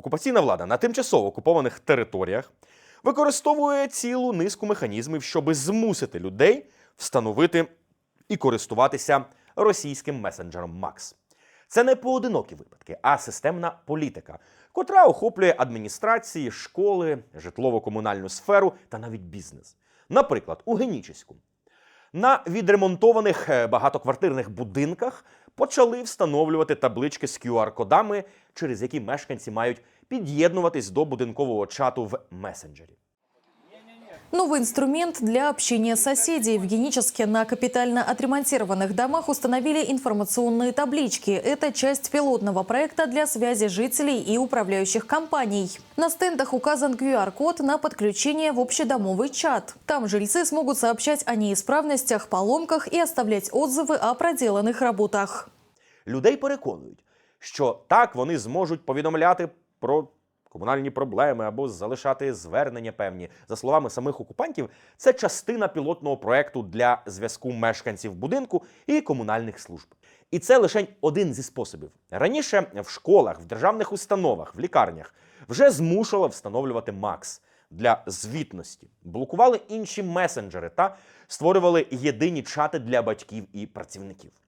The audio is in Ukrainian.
Окупаційна влада на тимчасово окупованих територіях використовує цілу низку механізмів, щоб змусити людей встановити і користуватися російським месенджером Макс. Це не поодинокі випадки, а системна політика, котра охоплює адміністрації, школи, житлово-комунальну сферу та навіть бізнес. Наприклад, у Генічеську на відремонтованих е, багатоквартирних будинках почали встановлювати таблички з QR-кодами, через які мешканці мають під'єднуватись до будинкового чату в месенджері. Новый инструмент для общения соседей. В Геническе на капитально отремонтированных домах установили информационные таблички. Это часть пилотного проекта для связи жителей и управляющих компаний. На стендах указан QR-код на подключение в общедомовый чат. Там жильцы смогут сообщать о неисправностях, поломках и оставлять отзывы о проделанных работах. Людей переконують, що так вони зможуть повідомляти про комунальні проблеми або залишати звернення певні. За словами самих окупантів, це частина пілотного проекту для зв'язку мешканців будинку і комунальних служб. І це лише один зі способів. Раніше в школах, в державних установах, в лікарнях вже змушували встановлювати МАКС для звітності, блокували інші месенджери та створювали єдині чати для батьків і працівників.